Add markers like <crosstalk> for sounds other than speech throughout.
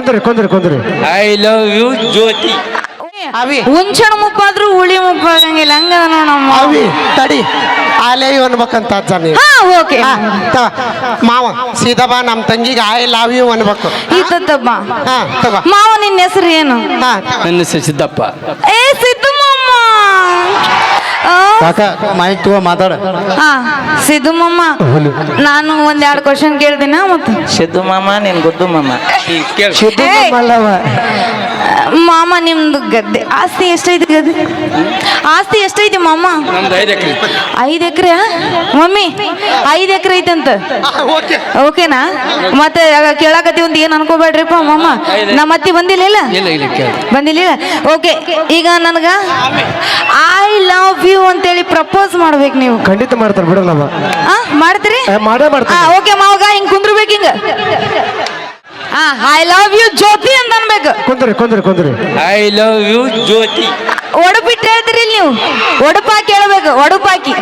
ಕುಂದ್ರಿ ಕುಂದ್ರಿ ಕುಂದ್ರಿ. I love you Jyoti ಅವಿ. ಹುಂಚಣ ಮುಪ್ಪಾದ್ರೂ ಹುಳಿ ಮುಪ್ಪಾಗಂಗಿಲ್ಲ ಹಂಗ ನೋಡಮ್ಮ ಅವಿ ತಡಿ. ಆಲೇ ಅನ್ಬೇಕಂತ ಅಜ್ಜ ನೀವು. ಹಾ ಓಕೆ. ಮಾವ ಸೀದಾ ಬಾ ನಮ್ಮ ತಂಗಿಗೆ ಐ ಲವ್ ಯು ಅನ್ಬೇಕು. ಈತತ್ತಮ್ಮ ಹಾ ತಗೋ. ಮಾವ ನಿನ್ನ ಹೆಸರು ಏನು? ಹಾ. ನನ್ನ ಹೆಸರು ಸಿದ್ದಪ್ಪ. ಏ ಸಿದ್ದು ಮಾಮ. ಕಾಕ ಮೈಕ್ ತಗೋ ಮಾತಾಡ. ಹಾ ಸಿದ್ದು ಮಾಮ. ನಾನು ಒಂದ್ ಎರಡು ಕ್ವಶನ್ ಕೇಳ್ತೀನ ಮತ್ತೆ ಸಿದ್ದು ಮಾಮ ನಿನ್ ಗುದ್ದು ಮಾಮ. ಸಿದ್ದು ಮಾಮ ನಿಮ್ದು ಗದ್ದೆ. ಆಸ್ತಿ ಎಷ್ಟೈತಿ ಗದ್ದೆ? ಆಸ್ತಿ ಎಷ್ಟೈತಿ ಮಾಮ? ನಮ್ದು ಐದು ಎಕರೆ. ಐದು ಎಕರೆ ಮಮ್ಮಿ ಐದು ಎಕರೆ ಐತಂತ. ಓಕೆ. ಓಕೆನಾ? ಮತ್ತೆ ಕೇಳಾಕತ್ತಿ ಒಂದು ಏನು ಅನ್ಕೋಬೇಡ್ರಿಪ್ಪ ಮಾಮ? ನಮ್ಮ ಅತ್ತಿ ಬಂದಿಲ್ಲ ಇಲ್ಲ? ಬಂದಿಲ್ಲ ಓಕೆ ಈಗ ನನಗ ಐ ಲವ್ ಯು ಅಂತೇಳಿ ಪ್ರಪೋಸ್ ಮಾಡ್ಬೇಕು ನೀವು. ಖಂಡಿತ ಮಾಡ್ತಾರೆ ಬಿಡಲ್ಲ ಆ ಮಾಡ್ತೀರಿ? ಮಾಡೇ ಮಾಡ್ತಾರೆ ಓಕೆ ಮಾವಗ ಹಿಂಗ್ ಕುಂದ್ರಬೇಕು ಹಿಂಗ. ಐ ಲವ್ ಯು ಜ್ಯೋತಿ ಅಂತ ಅನ್ಬೇಕು. ಕುಂದ್ರಿ ಕುಂದ್ರಿ ಕುಂದ್ರಿ. I love you Jyothi. ಒಡಪಿಟ್ಟು ಹೇಳ್ತೀರಿ ನೀವು. ಒಡಪಾಕಿ ಹೇಳ್ಬೇಕು ಒಡಪಾಕಿ.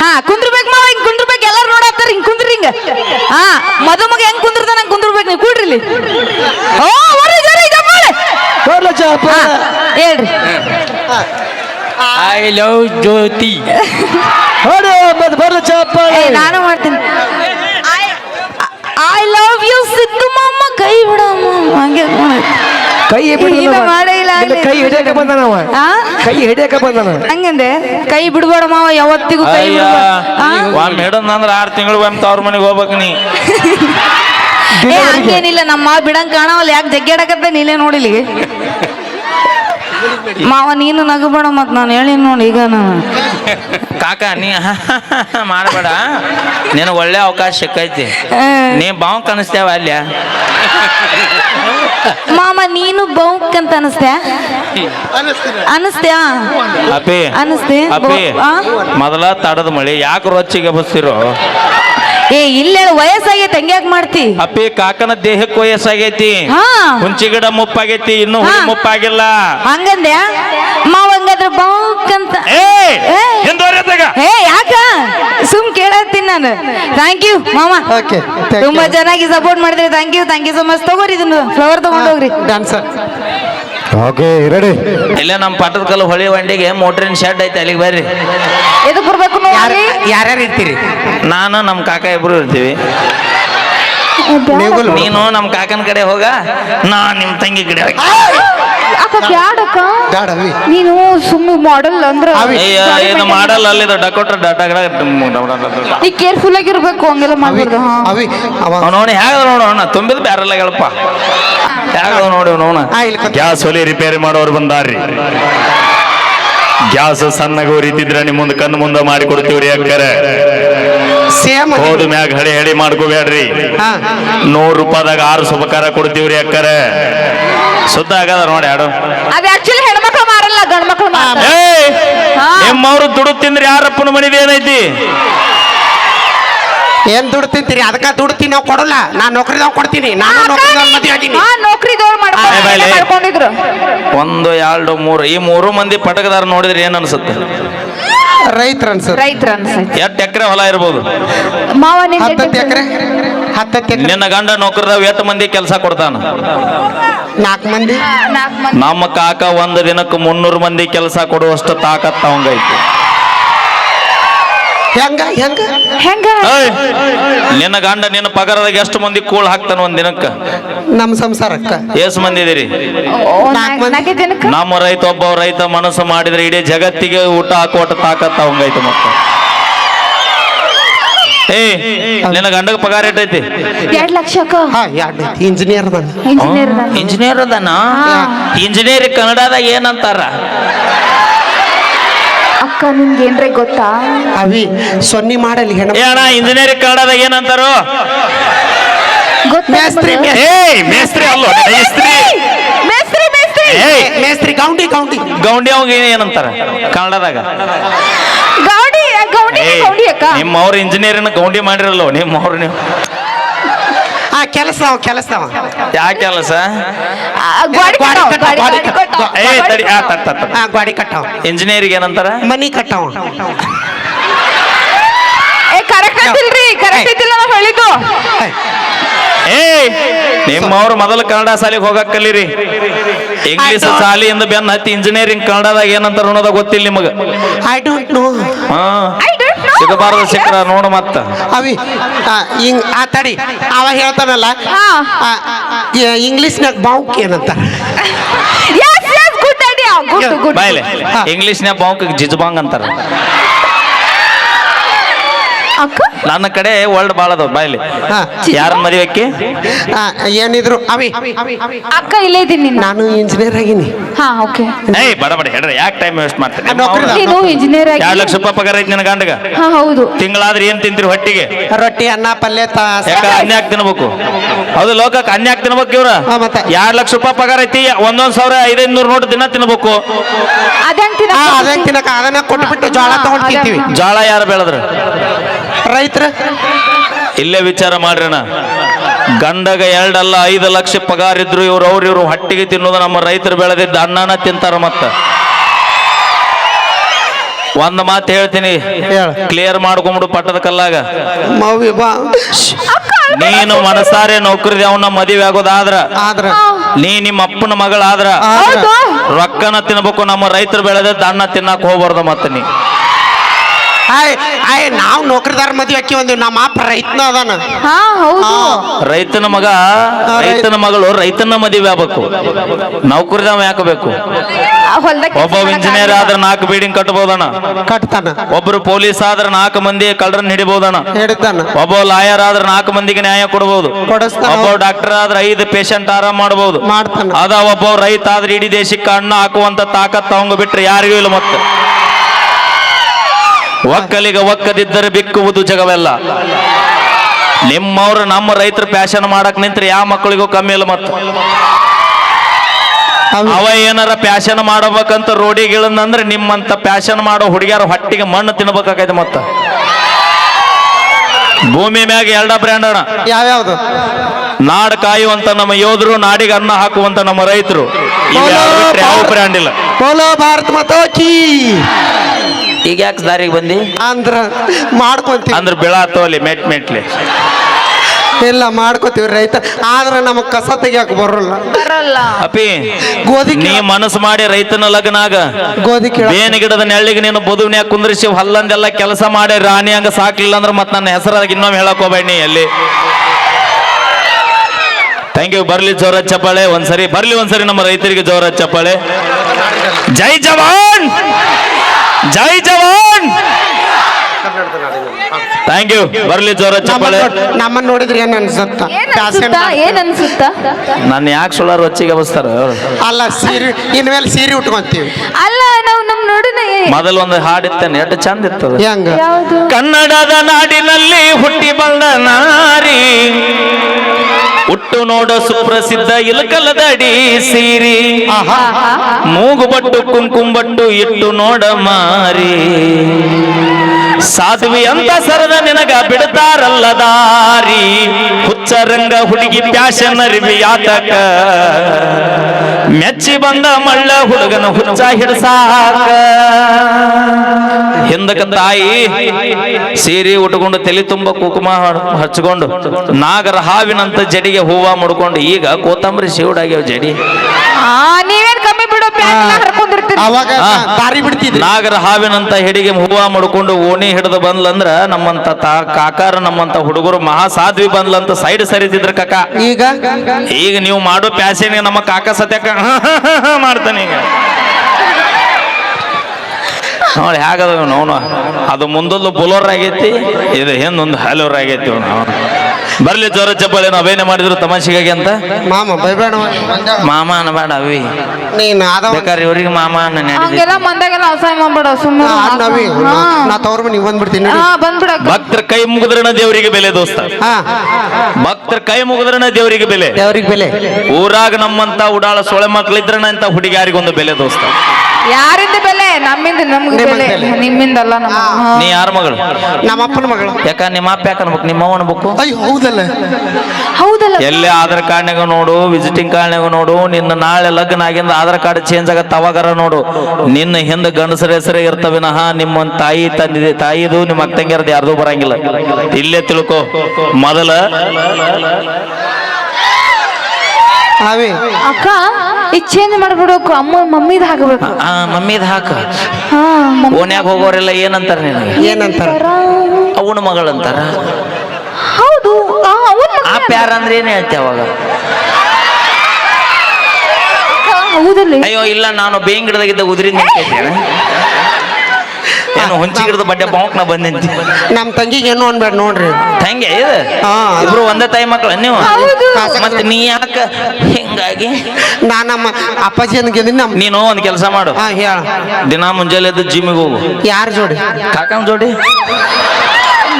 ಹಾ ಕುಂದ್ರಬೇಕು ಮಾವ ಹಿಂಗ್ ಕುಂದ್ರಬೇಕು. ಎಲ್ಲಾರು ನೋಡತ್ತಾರ ಹಿಂಗ್ ಕುಂದ್ರಿ ಹಿಂಗ. ಹಾ ಮದುಮಗ ಹೆಂಗ್ ಕುಂದ್ರದ ನಂಗೆ ಕುಂದ್ರಬೇಕು ನೀವು. ಕೂಡ್ರಿ ಇಲ್ಲಿ. ಓ ಬರ್ರಿ ಜರಿ ಚಾಪ ಹೇಳ್ರಿ. ಐ ಲವ್ ಜ್ಯೋತಿ. <laughs> ನಾನು ಮಾಡ್ತೀನಿ ಐ ಲವ್ ಯು ಸಿದ್ದು ಮಾಮ ಕೈ ಬಿಡಮ್ಮ ಹಂಗೆ ಕೈ ಅವ. ಮಾಡೇ ಇಲ್ಲ. ಕೈ ಹಿಡಿಯಕ ಬಂದನವ ಆ? ಕೈ ಹಿಡಿಯಕ ಬಂದನ ಹಂಗಂದೆ ಕೈ ಬಿಡ್ಬೇಡ ಮಾವ ಯಾವತ್ತಿಗೂ ಕೈ? ಒಮ್ಮೆ ಹಿಡದ್ ಅಂದ್ರೆ ಆರು ತಿಂಗಳು ಒಮ್ಮೆ ತವ್ರ ಮನೆಗೆ ಹೋಗ್ಬೇಕು ನೀ ಏ ಹಂಗೇನಿಲ್ಲ ನಮ್ಮ ಬಿಡಂಗ್ ಕಾಣವಲ್ಲ ಯಾಕೆ ಜಗ್ಗಾಡಕತ್ತ ನೀಲೇ ನೋಡಿಲಿ ಮಾವ ನೀನು ನಗಬೇಡ ಮತ್ ನಾನು ಹೇಳಿ ನೋಡಿ ಈಗ ನಾನು. ಕಾಕ ನೀ <laughs> ಮಾಡಬೇಡ. ನಿನಗೆ ಒಳ್ಳೆ ಅವಕಾಶ ಸಿಕ್ಕೈತಿ. ನೀ ಬಾವ್ ಕನಸ್ತೇವ ಅಲ್ಯ ಮಾಮ ನೀನು ಬೌಕ್ ಅಂತ ಅನಿಸ್ತ್ಯಾ? ಅನಿಸ್ತ್ಯಾ? ಅಪ್ಪಿ ಅನಿಸ್ತೆ? ಮೊದಲ ತಡದ ಮಳಿ ಯಾಕೆ ರೊಚ್ಚಿಗೆ ಬಸ್ತಿರೋ ಏ ಇಲ್ಲ ವಯಸ್ಸಾಗೈತೆ ಹಂಗ್ಯಾಕ್ ಮಾಡ್ತಿ? ಅಪ್ಪಿ ಕಾಕನ ದೇಹಕ್ಕೆ ವಯಸ್ಸಾಗೈತಿ. ಹಾ. ಹುಂಚಿ ಗಿಡ ಮುಪ್ಪಾಗೈತಿ ಇನ್ನು ಹುಳಿ ಹಾ. ಮುಪ್ಪಾಗಿಲ್ಲ. ಹಂಗಂದ್ಯಾ? ಮಾವ ಹಂಗಾದ್ರೆ ಬೌಕ್ ಅಂತ. ಏ ಏ. ಹಿಂದೋರ್ಯದಾಗ ಏ ಯಾಕ? ಸುಮ್ ಕೇಳತ್ತೀನಿ ನಾನು. ಥ್ಯಾಂಕ್ ಯು ಮಾಮ ಓಕೆ ತುಂಬಾ ಚೆನ್ನಾಗಿ ಸಪೋರ್ಟ್ ಮಾಡಿದ್ರಿ. Thank you thank you so much ತಗೋರಿ ಇದನ್ನು. ಫ್ಲವರ್ ತಗೊಂಡೋಗ್ರಿ. ಡ್ಯಾನ್ಸರ್ ಓಕೆ ರೆಡಿ ಇಲ್ಲೇ ನಮ್ಮ ಪಟ್ಟದ ಕಲ್ಲು ಹೊಳಿ ವಂಡಿಗೆ ಮೋಟ್ರಿನ ಶೆಡ್ ಐತೆ ಅಲ್ಲಿಗೆ ಬರ್ರಿ. ಎದಕ್ ಬರ್ಬೇಕು ಯಾರು ನೋಡ್ರಿ ಯಾರ್ಯಾರು ಇರ್ತೀರಿ? ನಾನು ನಮ್ಮ ಕಾಕ ಇಬ್ರು ಇರ್ತೀವಿ. ನೀನು ನಮ್ಮ ಕಾಕನ ಕಡೆ ಹೋಗ ನಾ ನಿಮ್ಮ ತಂಗಿ ಕಡೆ ಹೋಗಿ. ಅಕ್ಕ ಬ್ಯಾಡಕ್ಕ. ಗಾಡ ಅವಿ. ನೀನು ಸುಮ್ಮ ಮಾಡಲ್ ಅಂದ್ರ ಅವಿ. ಅಯ್ಯ ಏನು ಮಾಡಲ್ಲ ಅಲ್ಲಿದ ಡಕೋಟ್ರ ನೀ ಕೇರ್ಫುಲ್ ಆಗಿರ್ಬೇಕು ಹಂಗೆಲ್ಲ ಮಾಡ್ಬಾರ್ದು ಹಾ. ಅವಿ ಅವ. ನೋಡಿ ಹೇಗ ನೋಡೋಣ ತುಂಬಿದ ಬ್ಯಾರಲ್ಲ ಹೇಳಪ್ಪ. ಹೇಗ ನೋಡಿ ನೋಣ ಆ, ಇಲ್ಲಿ ಗ್ಯಾಸ್ ಒಲಿ ರಿಪೇರಿ ಮಾಡೋರು ಬಂದಾರ್ರಿ. ಗ್ಯಾಸ್ ಸಣ್ಣಗ ಉರಿತಿದ್ರೆ ನಿಮ್ಮ ಮುಂದೆ ಕಣ್ಣು ಮುಂದೆ ಮಾಡಿ ಕೊಡ್ತೀವ್ರಿ ಅಕ್ಕರ. ಸೇಮ್ ಹೋದ ಮ್ಯಾಗ ಹಳಿ ಹಳಿ ಮಾಡ್ಕೋಬೇಡ್ರಿ. ಹಾ. ನೂರು ರೂಪಾಯಿದಾಗ ಆರು ಸುಬಕಾರ ಕೊಡ್ತೀವ್ರಿ ಅಕ್ಕರ. ಸುದ್ದ ಆಗದ ನೋಡಿ ಆಡು. ಅದ ಆಕ್ಚುಲಿ ಹೆಣ್ಮಕ್ಳು ಮಾರಲ್ಲ ಗಂಡ್ಮಕ್ಳು ಮಾರ ಏಯ್! ಹಾ. ನಿಮ್ಮವ್ರು ದುಡ್ಡು ತಿಂದ್ರೆ ಯಾರಪ್ಪನ ಮನೇದು ಏನೈತಿ? ಏನ್ ದುಡ್ಡು ತಿಂತೀರಿ? ಅದಕ್ಕ ದುಡ್ಡು ತಿನ್ ನಾವು ಕೊಡಲ್ಲ. ನಾನ್ ನೌಕರಿದವ್ ಕೊಡ್ತೀನಿ. ನಾನು ನೌಕರಿದವ್ ಮದುವೆ ಆಗೀನಿ. ಹಾ ನೌಕರಿದವ್ರು ಆಯ್ ಬಾಯ್ಲೆ. ಮಾಡ್ಕೊಂಡಿದ್ರು ಒಂದು ಎರಡು ಮೂರು ಈ ಮೂರು ಮಂದಿ ಪಟಕದಾರ ನೋಡಿದ್ರೆ ಏನ್ ಅನ್ಸುತ್ತೆ? ರೈತರ ಅನ್ಸರ್ ರೈತರ ಅನ್ಸೈತಿ ಎಷ್ಟು ಎಕರೆ ಹೊಲ ಇರ್ಬೋದು? ಮಾವ ಹತ್ತತ್ತು ಎಕರೆ? ಹತ್ತತ್ತು ಎಕರೆ. ನಿನ್ನ ಗಂಡ ನೌಕರದಾಗ ಎಷ್ಟು ಮಂದಿ ಕೆಲಸ ಕೊಡ್ತಾನ? ನಾಲ್ಕು ಮಂದಿ. ನಮ್ಮ ಕಾಕ ಒಂದು ದಿನಕ್ಕೆ ಮುನ್ನೂರು ಮಂದಿ ಕೆಲಸ ಕೊಡುವಷ್ಟು ತಾಕತ್ ಅವಂಗೈತಿ. ಹೆಂಗ ಹೆಂಗ? ಹೆಂಗ? ಏಯ್! ನಿನ್ನ ಗಂಡ ನಿನ್ನ ಪಗಾರದಾಗ ಎಷ್ಟು ಮಂದಿ ಕೂಳ್ ಹಾಕ್ತಾನ ಒಂದ್ ದಿನಕ್ಕ? ನಮ್ಮ ಸಂಸಾರಕ್ಕ. ಎಷ್ಟು ಮಂದಿ ಇದೀರಿ? ಓ, ನಾಲ್ಕು ಮಂದಿ. ನಾಲ್ಕು ಜನಕ್ಕೆ ನಮ್ಮ ರೈತ ಒಬ್ಬ ರೈತ ಮನಸ್ಸು ಮಾಡಿದ್ರೆ ಇಡೀ ಜಗತ್ತಿಗೆ ಊಟ ಹಾಕುವಟ ತಾಕತ್ತ ಅವಂಗೈತಿ ಮತ್ತ. ಏ ನಿನ್ನ ಗಂಡಗ ಪಗಾರ ಎಟ್ಟೈತಿ? ಎರಡ್ ಲಕ್ಷಕ್ಕ ಹಾ ಎರಡು ಇಂಜಿನಿಯರ್ ಬಂದ ಇಂಜಿನಿಯರ್ ಇಂಜಿನಿಯರ್ ಅದಾನ. ಇಂಜಿನಿಯರ್ ಕನ್ನಡದಾಗ ಏನಂತಾರ? ಅಕ್ಕ ನಿಮ್ಗೆ ಏನ್ರೆ ಗೊತ್ತಾ? ಅವಿ ಸೊನ್ನಿ ಮಾಡಲಿ ಹೆಣ್ಣ ಏ ಅಣ್ಣ ಇಂಜಿನಿಯರ್ ಕನ್ನಡದಾಗ ಏನಂತಾರೋ? ಗೊತ್ತಾ ಮೇಸ್ತ್ರಿ? ಏಯ್ ಮೇಸ್ತ್ರಿ ಅಲ್ಲೋ ಮೇಸ್ತ್ರಿ ಮೇಸ್ತ್ರಿ ಮೇಸ್ತ್ರಿ. ಏಯ್ ಮೇಸ್ತ್ರಿ ಗೌಂಡಿ ಗೌಂಡಿ. ಗೌಂಡಿ ಅವಂಗ ಏನಂತಾರ? ಕನ್ನಡದಾಗ. ಗೌಡಿ ಗೌಂಡಿ ಏಯ್, ಅಕ್ಕ. ನಿಮ್ಮ ಅವ್ರ ಇಂಜಿನಿಯರ್ನ ಗೌಂಡಿ ಮಾಡಿರಲ್ಲೋ ನಿಮ್ಮ ಅವ್ರ ನೀವು. ಆ ಕೆಲಸ ಅವ ಕೆಲಸ ಅವ. ಯಾ ಕೆಲಸ? ಗಾಡಿ ಕಟ್ಟಾವ್, ಗಾಡಿ ಕಟ್ಟಾವ್, ಏ ತಡಿ ಆ, ತಟ್. ಆ ಗಾಡಿ ಕಟ್ಟಾವ. ಇಂಜಿನಿಯರಿಗೆ ಏನಂತಾರ? ಮನಿ ಕಟ್ಟವ. ಏ ಕರೆಕ್ಟ್ ಐತಿಲ್ರಿ ಕರೆಕ್ಟ್ ಐತಿಲ್ಲ ನಾವು ಹೇಳಿದ್ದು. ಏಯ್ ನಿಮ್ಮವ್ರು ಮೊದಲು ಕನ್ನಡ ಶಾಲೆಗೆ ಹೋಗಕ್ ಕಲೀರಿ ಇಂಗ್ಲಿಷ್ ಆಯ್ತು. ಶಾಲೆಯಿಂದ ಬೆನ್ನ ಹತ್ತಿ ಇಂಜಿನಿಯರಿಂಗ್ ಕನ್ನಡದಾಗ ಏನಂತಾರ ಅನ್ನೋದ ಗೊತ್ತಿಲ್ಲ ನಿಮಗೆ. ಐ ಡೋಂಟ್ ನೋ ಹಾ. I don't know. ಸಿಗಬಾರ್ದು ಸಿಕ್ಕ ನೋಡು ಮತ್ತ ಅವಿ ಆ, ಹಿಂಗ್ ಆ ತಡಿ ಅವ ಹೇಳ್ತಾನಲ್ಲ ಹಾ. ಇಂಗ್ಲಿಷ್ನಾಗ ಬಾವುಕ್ ಏನಂತ Yes, yes, good ಗುಡ್. ಬಾಯ್ಲೆ ಹಾ. ಇಂಗ್ಲಿಷ್ನ್ಯಾಗ ಬಾಂಕ್ ಜಿಜ್ಬಾಂಗ್ ಅಂತಾರ ಅಕ್ಕ? ನನ್ನ ಕಡೆ ವರ್ಲ್ಡ್ ಬಾಳ ಅದಾವ ಬಾಯ್ಲಿ ಹಾ. ಯಾರ ಮದುವೆಕ್ಕೆ ಆ, ಏನಿದ್ರು ಅವಿ. ಅಕ್ಕ ಇಲ್ಲೇ ಇದ್ದೀನಿ ನೀನು. ನಾನು ಇಂಜಿನಿಯರ್ ಆಗಿನಿ. ಹಾ ಓಕೆ. ಏಯ್ ಬಡ ಬಡ ಹೇಳ್ರಿ ಯಾಕೆ ಟೈಮ್ ವೇಸ್ಟ್ ಮಾಡ್ತೀನಿ ನೌಕರಿ ನೀನು ಇಂಜಿನಿಯರ್ ಆಗಿ ಎರಡು ಲಕ್ಷ ರೂಪಾಯಿ ಪಗಾರ ಐತಿ ನಿನ್ನ ಗಂಡಗ? ಹಾ ಹೌದು. ತಿಂಗಳಾದ್ರೆ ಏನು ತಿಂತೀರಿ ಹೊಟ್ಟಿಗೆ? ರೊಟ್ಟಿ ಅನ್ನ ಪಲ್ಯ ತಾ ಯಾಕ ಅನ್ಯಾಕ್ ತಿನ್ಬೇಕು? ಹೌದು ಲೋಕಕ್ಕೆ ಅನ್ಯಾಕ್ ತಿನ್ಬೇಕು ಇವ್ರ? ಹಾ, ಮತ್ತೆ? ಎರಡ್ ಲಕ್ಷ ರೂಪಾಯಿ ಪಗಾರ ಐತಿ ಒಂದೊಂದ್ ಸಾವಿರ ಐದೈದು ನೂರು ನೋಟ್ ದಿನ ತಿನ್ಬೇಕು. ಅದಂಗ್ ಆ, ಅದನ್ನ ತಿನ್ನಕ ಅದನ್ನ ಕೊಟ್ಬಿಟ್ಟು ಜೋಳ ತಗೊಂಡ್ ತಿಂತೀವಿ. ಜೋಳ ಯಾರು ಬೆಳೆದ್ರು? ರೈತರ? ಇಲ್ಲೇ ವಿಚಾರ ಮಾಡ್ರಣ. ಗಂಡಗ ಎರಡಲ್ಲ ಐದು ಲಕ್ಷ ಪಗಾರ ಇದ್ರು ಇವ್ರು ಅವ್ರು ಇವ್ರು ಹಟ್ಟಿಗೆ ತಿನ್ನೋದು ನಮ್ಮ ರೈತರು ಬೆಳೆದಿದ್ದ ಅನ್ನನ ತಿಂತಾರ ಮತ್ತ. ಒಂದ್ ಮಾತು ಹೇಳ್ತೀನಿ. ಹೇಳು. ಕ್ಲಿಯರ್ ಮಾಡ್ಕೊಂಬಿಡು ಪಟ್ಟದ ಕಲ್ಲಾಗ. ನೀನು ಮನಸಾರೆ ನೌಕರಿ ಅವನ ಮದುವೆ ಆಗೋದಾದ್ರ ಆದ್ರ. ನೀ ನಿಮ್ಮ ಅಪ್ಪನ ಮಗಳಾದ್ರ. ರೊಕ್ಕನ ತಿನ್ಬೇಕು ನಮ್ಮ ರೈತರು ಬೆಳೆದ ಅನ್ನ ತಿನ್ನಕ್ ಹೋಗ್ಬಾರ್ದು ಮತ್ತ ನೀ. ಆಯ್ ಆಯ್ ನಾವು ನೌಕರಿದಾರ ಮದ್ವೆ ಹಾಕಿ ಒಂದು ನಮ್ಮ ಅಪ್ಪ ರೈತನ ಅದಾನ. ಹಾ ಹೌದು. ರೈತನ ಮಗ ರೈತನ ಮಗಳು ರೈತನ ಮದುವೆ ಆಗ್ಬೇಕು. ನೌಕರಿದವ ಯಾಕಬೇಕು? ಹೊಲ್ದಾಗ ಒಬ್ಬ ಇಂಜಿನಿಯರ್ ಆದ್ರೆ ನಾಲ್ಕು ಬಿಲ್ಡಿಂಗ್ ಕಟ್ಬೋದಣ್ಣ. ಕಟ್ತಾನ. ಒಬ್ರು ಪೊಲೀಸ್ ಆದ್ರೆ ನಾಲ್ಕು ಮಂದಿ ಕಳ್ಳರನ್ನ ಹಿಡಿಬೋದಣ್ಣ. ಹಿಡಿತಾನ. ಒಬ್ಬ ಲಾಯರ್ ಆದ್ರೆ ನಾಲ್ಕು ಮಂದಿಗೆ ನ್ಯಾಯ ಕೊಡಬಹುದು ಕೊಡಿಸ್ತಾನ. ಒಬ್ಬ ಡಾಕ್ಟರ್ ಆದ್ರೆ ಐದು ಪೇಷಂಟ್ ಆರಾಮ್ ಮಾಡಬಹುದು ಮಾಡ್ತಾನ. ಅದ ಒಬ್ಬ ರೈತ ಆದ್ರೆ ಇಡೀ ದೇಶಕ್ಕೆ ಅಣ್ಣ ಹಾಕುವಂತ ತಾಕತ್ ಅವಂಗ ಬಿಟ್ರೆ ಯಾರಿಗೂ ಇಲ್ಲ ಮತ್ತೆ. ಒಕ್ಕಲಿಗ ಒಕ್ಕದಿದ್ದರೆ ಬಿಕ್ಕುವುದು ಜಗವೆಲ್ಲ. ನಿಮ್ಮವ್ರು ನಮ್ಮ ರೈತರು ಪ್ಯಾಶನ್ ಮಾಡಕ್ ನಿಂತ್ರೆ ಯಾವ ಮಕ್ಕಳಿಗೂ ಕಮ್ಮಿ ಇಲ್ಲ ಮತ್ತು? ಅವಿ ಏನಾರ ಪ್ಯಾಶನ್ ಮಾಡಬೇಕಂತ ರೋಡಿಗಿಳಂದ್ರೆ ನಿಮ್ಮಂತ ಪ್ಯಾಶನ್ ಮಾಡೋ ಹುಡುಗಿಯರ ಹೊಟ್ಟಿಗೆ ಮಣ್ಣು ತಿನ್ಬೇಕಾಗೈತೆ ಮತ್ತ? ಭೂಮಿ ಮ್ಯಾಗ ಎರಡ ಬ್ರ್ಯಾಂಡ್ ಅಣ್ಣ. ಯಾವ್ಯಾವ್ದು? ನಾಡ್ ಕಾಯುವಂತ ನಮ್ಮ ಯೋಧರು ನಾಡಿಗೆ ಅನ್ನ ಹಾಕುವಂತ ನಮ್ಮ ರೈತರು. ಯಾವ ಬ್ರ್ಯಾಂಡ್ ಇಲ್ಲ. ಭಾರತ್ ಈಗ ಯಾಕೆ ದಾರಿಗೆ ಬಂದಿ? ಅಂದ್ರ ಮಾಡ್ಕೊಂತೀವಿ. ಅಂದ್ರೆ ಬೀಳಾತೋಲಿ ಮೆಟ್ ಮೆಟ್ಲಿ. ಎಲ್ಲ ಮಾಡ್ಕೋತೀವಿ ರೈತ. ಆದ್ರೆ ನಮಗ್ ಕಸ ತೆಗಿಯಕ್ ಬರಲ್ಲ. ಬರಲ್ಲ. ಅಪಿ ಗೋಧಿ ನೀ ಮನಸ್ಸು ಮಾಡಿ ರೈತನ ಲಗ್ನಾಗ. ಗೋಧಿ ಏನ್ ಬೇನ ಗಿಡದ ನೆಳ್ಳಿಗೆ ನೀನು ಬದುವ್ನ್ಯಾಗ ಕುಂದ್ರಿಸಿ ಹಲ್ಲಂದೆಲ್ಲ ಕೆಲಸ ಮಾಡಿ ರಾಣಿ ಹಂಗ ಸಾಕ್ಲಿಲ್ಲ ಅಂದ್ರೆ ಮತ್ತೆ ನನ್ನ ಹೆಸರಾಗಿ ಇನ್ನೊಮ್ಮೆ ಹೇಳಕ್ ಹೋಗ್ಬೇಡಿ ನೀ ಎಲ್ಲಿ. ಥ್ಯಾಂಕ್ ಯು ಬರ್ಲಿ ಜೋರ ಚಪ್ಪಾಳೆ ಒಂದ್ಸರಿ ಬರ್ಲಿ ಒಂದ್ಸರಿ ನಮ್ಮ ರೈತರಿಗೆ ಜೋರ ಚಪ್ಪಾಳೆ. ಜೈ ಜವಾನ್! ಜೈ ಜವಾನ್! ಥ್ಯಾಂಕ್ ಯು ಬರ್ಲಿ ಜೋರ ಚಪ್ಪಾಳೆ. ನಮ್ಮನ್ನ ನೋಡಿದ್ರೆ ಏನ್ ಅನ್ಸುತ್ತ? ಅನ್ಸುತ್ತಾ? ಏನ್ ಅನ್ಸುತ್ತಾ? ನನ್ನ ಯಾಕೆ ಸುಳ್ಳಾರು ಹೊಚ್ಚಿಗೆ ಅವಸ್ತಾರ ಅಲ್ಲ ಸೀರೆ ಇನ್ಮೇಲೆ ಸೀರೆ ಉಟ್ಕೊಂತೀವಿ. ಅಲ್ಲ ನಾವು ನಮ್ ನೋಡಿನ ಮೊದಲು ಒಂದು ಹಾಡಿತ್ತೇನೆ ಎಷ್ಟು ಚಂದ ಇತ್ತದ. ಹೆಂಗ? ಯಾವುದು? ಕನ್ನಡದ ನಾಡಿನಲ್ಲಿ ಹುಟ್ಟಿ ಬಂದ ನಾರಿ. ಹುಟ್ಟು ನೋಡ ಸುಪ್ರಸಿದ್ಧ ಇಲಕಲದಡಿ ಸೀರಿ. ಮೂಗುಬಟ್ಟು ಕುಂಕುಂಬಟ್ಟು ಇಟ್ಟು ನೋಡ ಮಾರಿ. ಸಾಧ್ವಿ ಅಂತ ಸರದ ನಿನಗ ಬಿಡ್ತಾರಲ್ಲ ದಾರಿ. ಹುಚ್ಚರಂಗ ಹುಡುಗಿ ಪ್ಯಾಶನ್ ಅರಿವಿ ಯಾತಕ. ಮೆಚ್ಚಿ ಬಂದ ಮಳ್ಳ ಹುಡುಗನ ಹುಚ್ಚ ಹಿಡಸಾಕ. ಹಿಂದಕ ತಾಯಿ ಸೀರೆ ಉಟ್ಕೊಂಡು ತಲೆ ತುಂಬ ಕುಕುಮ ಹಚ್ಕೊಂಡು ನಾಗರ ಹಾವಿನಂತ ಜಡಿಗೆ ಹೂವ ಮುಡ್ಕೊಂಡು ಈಗ ಕೋತಂಬರಿ ಶಿವಡಾಗ್ಯಾವ ಜಡಿ. ನಾಗರ ಹಾವಿನಂತ ಹೆಡಿಗೆ ಹೂವ ಮುಡ್ಕೊಂಡು ಓಣಿ ಹಿಡಿದು ಬಂದ್ಲಂದ್ರ ನಮ್ಮಂತ ತಾ ಕಾಕಾರ ನಮ್ಮಂತ ಹುಡುಗರು ಮಹಾ ಸಾಧ್ವಿ ಬಂದ್ಲಂತ ಸೈಡ್ ಸರಿತಿದ್ರ ಕಾಕ. ಈಗ? ಈಗ ನೀವು ಮಾಡೋ ಪ್ಯಾಸೆ ನಮ್ಮ ಕಾಕ ಸತ್ಯಕ <laughs> ಮಾಡ್ತಾನೆ ಈಗ. ನೋಡಿ ಹೇಗದ ನೋನು ಅದು ಮುಂದೊಂದು ಬುಲೋರ್ ಆಗೈತಿ ಇದು ಹಿಂದೊಂದು ಹಲೋರ್ ಆಗೈತಿ ಅವನು ಬರ್ಲಿ ಜೋರ ಚಪ್ಪಾಳೆ ಅವೇನೆ ಮಾಡಿದ್ರು ತಮಾಷೆಗಾಗಿ ಅಂತ? ಮಾಮ ಬೈಬೇಡ ಮಾಮ. ಅನ್ಬೇಡ ಅವಿ. ನೀನ್ ಅದ ಬೇಕಾದ್ರೆ ಇವ್ರಿಗೆ ಮಾಮ ಅನ್ನ ನಡೀತೈತಿ. ಹಂಗೆಲ್ಲ ಮಂದಾಗೆಲ್ಲ ಅಸಹ್ಯ ಮಾಡ್ಬೇಡ ಸುಮ್ಮನೆ ನವಿ ನಾ ತವ್ರ ಬಂದ್ಬಿಡ್ತೀನಿ ಹಾ ಬಂದ್ಬಿಡ ಭಕ್ತರ ಕೈ ಮುಗಿದ್ರನ ದೇವರಿಗೆ ಬೆಲೆ ದೋಸ್ತ. ಹಾ. ಭಕ್ತರ ಕೈ ಮುಗಿದ್ರನ ದೇವರಿಗೆ ಬೆಲೆ. ದೇವ್ರಿಗೆ ಬೆಲೆ. ಊರಾಗ ನಮ್ಮಂತ ಉಡಾಳ ಸೊಳೆ ಮಕ್ಳಿದ್ರನ ಅಂತ ಹುಡುಗಿಯಾರಿಗೊಂದು ಬೆಲೆ ದೋಸ್ತ. ಯಾರಿಂದ ಬೆಲೆ? ನಮ್ಮಿಂದ ನಮ್ಗೆ ನಿಮ್ಮಂದ್ ಬೆಲೆ. ನಿಮ್ಮಿಂದಲ್ಲ ನಮ್ಮ ನೀ ಯಾರ ಮಗಳು? ನಮ್ಮ ಅಪ್ಪನ ಮಗಳು. ಯಾಕ ನಿಮ್ಮ ಅಪ್ಪ ಯಾಕ ಅನ್ಬೇಕು? ನಿಮ್ಮ ಅನ್ಬೇಕು ಅಯ್ಯೋ ಹೌದಲ್ಲ. ಹೌದಲ್ಲ. ಎಲ್ಲೇ ಆಧಾರ್ ಕಾರ್ಡ್ನಾಗ ನೋಡು ವಿಸಿಟಿಂಗ್ ಕಾರ್ಡ್ನಾಗ ನೋಡು ನಿನ್ನ ನಾಳೆ ಲಗ್ನ ಆಗಿಂದ ಆಧಾರ್ ಕಾರ್ಡ್ ಚೇಂಜ್ ಆಗ ತವಾಗರ ನೋಡು. ನಿನ್ನ ಹಿಂದೆ ಗಂಡಸರ ಹೆಸರೇ ಇರ್ತವಿನಹ ನಿಮ್ಮ ತಾಯಿ ತಂದಿದೆ. ತಾಯಿದು ನಿಮ್ಮ ಅಕ್ಕ ತಂಗಿಯರ್ದು ಯಾರ್ದು ಬರಂಗಿಲ್ಲ. ಇಲ್ಲೇ ತಿಳ್ಕೊ. ಮೊದಲ ಅವಿ ಅಕ್ಕ ಈ ಚೇಂಜ್ ಮಾಡ್ಬಿಡ್ಬೇಕು. ಅಮ್ಮ ಮಮ್ಮಿದ ಹಾಕಬೇಕು. ಆ ಮಮ್ಮಿದ ಹಾಕ. ಹಾ ಮಮ್ಮಿ ಓನ್ಯಾಗ ಹೋಗೋರೆಲ್ಲ ಏನಂತಾರ ನಿನಗೆ? ಏನಂತಾರ ಅವನ ಮಗಳಂತಾರ ಹೌದು. ಆ, ಅವ್ನ್ ಮಗ. ಆ ಪ್ಯಾರ ಅಂದ್ರೆ ಏನ್ ಹೇಳ್ತಿ ಅವಾಗ? ಹೌದಲ್ಲಿ. ಅಯ್ಯೋ ಇಲ್ಲ ನಾನು ಬೇಯಿಂಗ್ ಗಿಡದಾಗಿದ್ದ ಉದ್ರಿಂದ ನಿಂತಿದ್ದೇನೆ. ಏನು ಹುಂಚಿ ಗಿಡದ ಬಡ್ಡೆ ಬಾಂಕ್ ನಾ ಬಂದಿಂತಿ ನಮ್ಮ ತಂಗಿಗೆ ಏನು ಅನ್ಬೇಡ ನೋಡ್ರಿ. ತಂಗೆ ಇದು? ಹಾ. ಇಬ್ರು ಒಂದೇ ತಾಯಿ ಮಕ್ಕಳು ನೀವು? ಹೌದು. ಮತ್ತೆ ನೀ ಯಾಕ ಹಿಂಗಾಗಿ? ನಾ ನಮ್ಮ ಅಪ್ಪಾಜಿ ಅನ್ಗೆ ನಮ್ಮ ನೀನು ಒಂದ್ ಕೆಲಸ ಮಾಡು. ಹಾ ಹೇಳ. ದಿನ ಮುಂಜಾನೆ ಎದ್ದು ಜಿಮ್ಮಿಗೆ ಹೋಗು. ಯಾರ ಜೋಡಿ? ಕಾಕನ್ ಜೋಡಿ?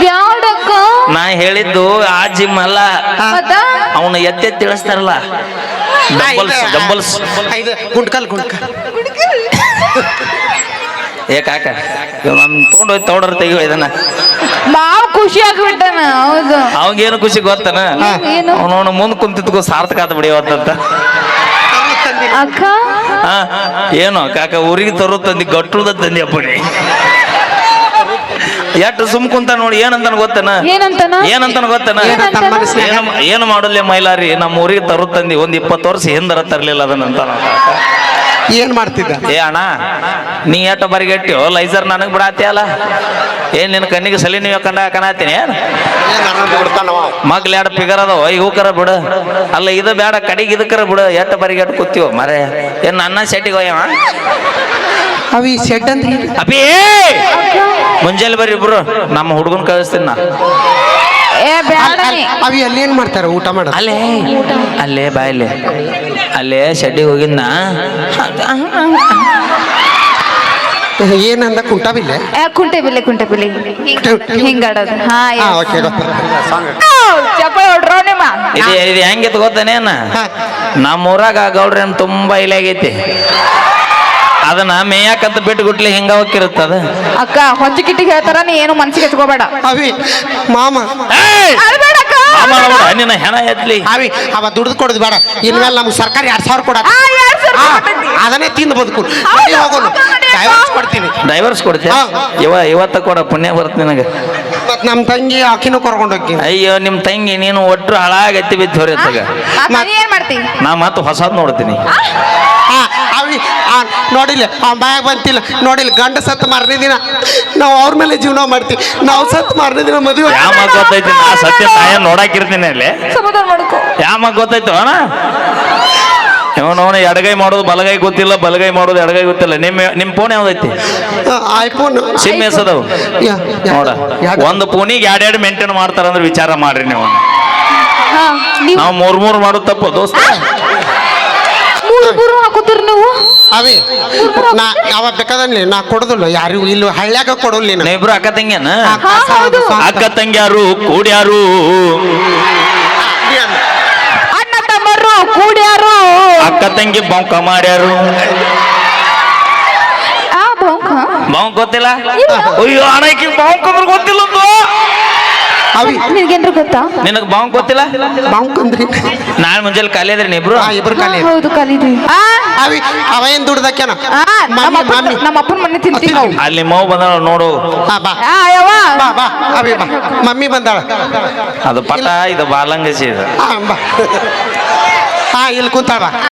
ಬ್ಯಾಡಕ್ಕ. ನಾ ಹೇಳಿದ್ದು ಆ ಜಿಮ್ ಅಲ್ಲ. ಮತ್ತ? ಅವನು ಎತ್ತೆ ತಿಳಿಸ್ತಾರಲ್ಲ. ಡಂಬಲ್ಸ್ ಡಂಬಲ್ಸ್ ಇದು ಗುಂಡ್ಕಲ್ ಗುಂಡ್ಕಲ್ ಏ ಕಾಕ ತೊಗೊಂಡು ಹೋಗಿ ತೋಡರ್ ತೆಗಿಯೋ ಇದನ್ನ. ಬಾಳ ಖುಷಿ ಆಗ್ಬಿಟ್ಟನ ಹೌದು. ಅವಂಗೇನು ಖುಷಿ ಗೊತ್ತನ? ಏನು? ಅವನವನು ಮುಂದ್ ಕುಂತಿದ್ಕೋ ಸಾರ್ಥಕ ಆತ ಬಿಡಿಯವತ್ತಂತ ಅಕ್ಕ? ಹಾ ಏನು ಕಾಕ ಊರಿಗೆ ತರು ತಂದಿ ಗಟ್ಟುದ ತಂದಿ ಅಪ್ಪಣಿ ಎಷ್ಟು ಸುಮ್ ಕುಂತ ನೋಡಿ ಏನಂತ ಗೊತ್ತನ? ಏನಂತನ? ಏನಂತಾನ ಗೊತ್ತನ? ಏನು ಏನು ಮೈಲಾರಿ ನಮ್ಮ ಊರಿಗೆ ತರು ತಂದಿ ಒಂದ್ ಇಪ್ಪತ್ತು ವರ್ಷ ಹಿಂದರ ತರ್ಲಿಲ್ಲ ಅದನ್ನಂತ ಏನ್ ಮಾಡ್ತಿದ್ದ? ಏ ಅಣ್ಣ ನೀ ಎಟ್ಟ ಬರಿಗೆಟ್ಟಿಯೋ ಲೈಸರ್ ನನಗ್ ಬಿಡಾತಿ ಅಲ್ಲ ಏನ್ ನಿನ್ನ ಕಣ್ಣಿಗೆ ಸಲಿ ನೀವು ಕಂಡ ಕಣಾತೀನಿ ಮಗ್ಲ ಎರಡು ಫಿಗರ್ ಅದಾವ ಇವಕ್ಕರ ಬಿಡು. ಅಲ್ಲ ಇದು ಬೇಡ ಕಡಿಗೆ ಇದಕ್ಕರ ಬಿಡು. ಎಟ್ಟು ಬರಿಗೆಟ್ಟು ಕೂತೀವ ಮರೆ. ಏನ್ ಅನ್ನ ಸೆಟ್ಟಿಗೆ ಹೋಯವ ಅವಿ ಸೆಟ್ ಅಂತ ಮುಂಜಾನೆ ಬರ್ರಿ ಇಬ್ರು ನಮ್ಮ ಹುಡುಗನ್ ಕಳಿಸ್ತೀನಿ ನಾ. ಏ ಬ್ಯಾಡ ನೀ. ಅವಿ ಅಲ್ಲಿ ಏನ್ ಮಾಡ್ತಾರ? ಊಟ ಮಾಡ ಅಲ್ಲೇ ಅಲ್ಲೇ ಬಾಯಲ್ಲೇ. ಅಲ್ಲೇ ಶೆಡ್ಡಿಗೆ ಹೋಗಿದ್ನ? ಏನಂದ? ಕುಂಟಾವಿಲ್ಲ ಏ ಕುಂಟೆ ಬಿಲ್ಲೆ ಕುಂಟೆ ಬಿಲ್ಲೆ ಹಿಂಗಾಡೋದು ಹಾ ಹಾ ಓಕೆ ಚಪ್ಪಳ ಹೊಡ್ರೋ ನಿಮ್ಮ? ಇದು ಇದು ಹೆಂಗಿತ್ತು ಗೊತ್ತನೇನ ನಮ್ಮ ಊರಾಗ ಗೌಡ್ರ ಗೌಡ್ರೇನ್ ತುಂಬಾ ಇಲೆ ಆಗೈತಿ. ಅದನ್ನ ಮೇಯಾಕಂತ ಬಿಟ್ಟು ಗುಟ್ಲಿ ಹಿಂಗ ಹೋಗಿರುತ್ತ ಅದ. ಅಕ್ಕ ಹೊಚ್ಚ ಕಿಟ್ಟಿಗೆ ಹೇಳ್ತಾರ ನೀ ಏನು ಮನ್ಸಿಗೆ ಎತ್ಕೋಬೇಡ ಅವಿ ಮಾಮ. ಏಯ್! ಅಳ್ಬೇಡ ನಿನ್ನ ಹೆಣ ಎತ್ಲಿ ಅವಿ ಅವ ದುಡ್ದು ಕೊಡೋದು ಬೇಡ. ಇನ್ಮೇಲೆ ನಮ್ಗೆ ಸರ್ಕಾರ ಎರಡ್ ಸಾವಿರ ಕೊಡ. ಅದನ್ನೇ ತಿಂದು ಬದುಕು. ಹೋಗೋನು. ಡೈವರ್ಸ್ ಕೊಡ್ತೀನಿ. ಡೈವರ್ಸ್ ಕೊಡ್ತೀಯ? ಇವ ಇವತ್ತ ಕೊಡ ಪುಣ್ಯ ಬರುತ್ತೆ ನಿನಗೆ. ಮತ್ ನಮ್ಮ ತಂಗಿ ಆಕಿನೂ ಕರ್ಕೊಂಡು ಹೋಗ್ತೀನಿ. ಅಯ್ಯೋ ನಿಮ್ಮ ತಂಗಿ ನೀನು ಒಟ್ರು ಹಾಳಾಗತ್ತಿ ಬಿದ್ದು ಹೊರತಾಗ ನಾ ಮತ್ತೆ ಹೊಸದ್ ನೋಡ್ತೀನಿ. ಆ, ಆ, ನೋಡಿಲ್ಲ ಆ ಬಾಯಾಗ ಬಂತಿಲ್ಲ. ನೋಡಿಲ್ಲ ಗಂಡ ಸತ್ತು ಮಾರನೇ ದಿನ. ನಾವು ಅವ್ರ ಮೇಲೆ ಜೀವನ ಮಾಡ್ತೀವಿ. ನಾವು ಸತ್ತು ಮಾರನೇ ದಿನ ಮದುವೆ. ಯಾವ ಮಗ ಗೊತ್ತೈತಿ ನಾ ಸತ್ಯ ನಾಯ ನೋಡಾಕಿರ್ತೀನಿ ಅಲ್ಲಿ. ಸಮಾಧಾನ ಮಾಡ್ಕೋ. ಯಾವ ಮಗ ಗೊತ್ತಾಯ್ತು ಅಣ್ಣ? ಎಡಗೈ ಮಾಡೋದು ಬಲಗೈ ಗೊತ್ತಿಲ್ಲ ಬಲಗೈ ಮಾಡೋದು ಎಡಗೈ ಗೊತ್ತಿಲ್ಲ. ನಿಮ್ಮ ನಿಮ್ಮ ಫೋನ್ ಯಾವ್ದೈತಿ? ಐಫೋನ್ ಸಿಮ್ ಎಸದವು? ನೋಡ? ಒಂದು ಫೋನಿಗೆ ಎರಡೆರಡು ಮೇಂಟೈನ್ ಮಾಡ್ತಾರಂದ್ರೆ ವಿಚಾರ ಮಾಡ್ರಿ ನೀವು. ಹಾ ನೀವು ನಾವು ಮೂರ್ ಮೂರ್ ಮಾಡೋದು ತಪ್ಪು ದೋಸ್ತ. ಮೂರು ಮೂರು ಹಾಕೋತೀರಿ ನೀವು? ಅವಿ ನಾ ಯಾವ ಬೇಕಾದಲ್ಲಿ ನಾ ಕೊಡುದಿಲ್ಲ ಯಾರಿಗೂ ಇಲ್ಲಿ ಹಳ್ಳ್ಯಾಗ ಕೊಡೋಲ್ಲ ಇಬ್ರು ಅಕ್ಕ ತಂಗಿಯನ. ಅಕ್ಕ ತಂಗಿಯಾರು ಕೂಡ್ಯಾರು? ಅಣ್ಣ ತಮ್ಮರು ಕೂಡ್ಯಾರು? ಅಕ್ಕ ತಂಗಿ ಬೊಂಕ ಮಾಡ್ಯಾರು? ಆ ಬೌಂಕ? ಬಾಂಕ್ ಗೊತ್ತಿಲ್ಲ? ಅಯ್ಯೋ ಅಣ್ಣಕ್ಕೆ ಬಾಂಕ್ ಅಂದ್ರೆ ಗೊತ್ತಿಲ್ಲ. ಅವಿ ನಿನ್ಗೇನ್ರ ಗೊತ್ತಾ? ನಿನಗ್ ಬಾಂಕ್ ಗೊತ್ತಿಲ್ಲ? ಬಾಂಕ್ ಅಂದ್ರಿ? ನಾಳೆ ಮುಂಜಾನೆ ಖಾಲಿ ಅದ್ರಿ ನೀಬ್ರು ಆ ಇಬ್ರು ಹಾ, ಕಾಲಿ ಹೌದು ಕಲಿದ್ವಿ ಆ ಅವಿ ಅವ ಏನ್ ದುಡ್ದಕ್ಕೇನ ಆ, ನಮ್ಮ ಮಮ್ಮಿ ಅಪ್ಪನ ಮಮ್ಮಿ. ನಮ್ಮ ಅಪ್ಪನ ಮನೆ ತಿಂತೀವಿ ನಾವು. ಅಲ್ಲಿ ಮೌ ಬಂದ ನೋಡು. ಹಾ ಬಾ. ಆ ಯವ್ವ. ಬಾ ಬಾ ಅವಿ ಬಾ. ಮಮ್ಮಿ ಬಂದಾಳ. ಅದು ಪಟ ಇದು ಬಾಲಂಗಸಿ ಇದು. ಹಾ ಬಾ. ಹಾ ಇಲ್ಲಿ ಕುಂತಾಳ ಬಾ.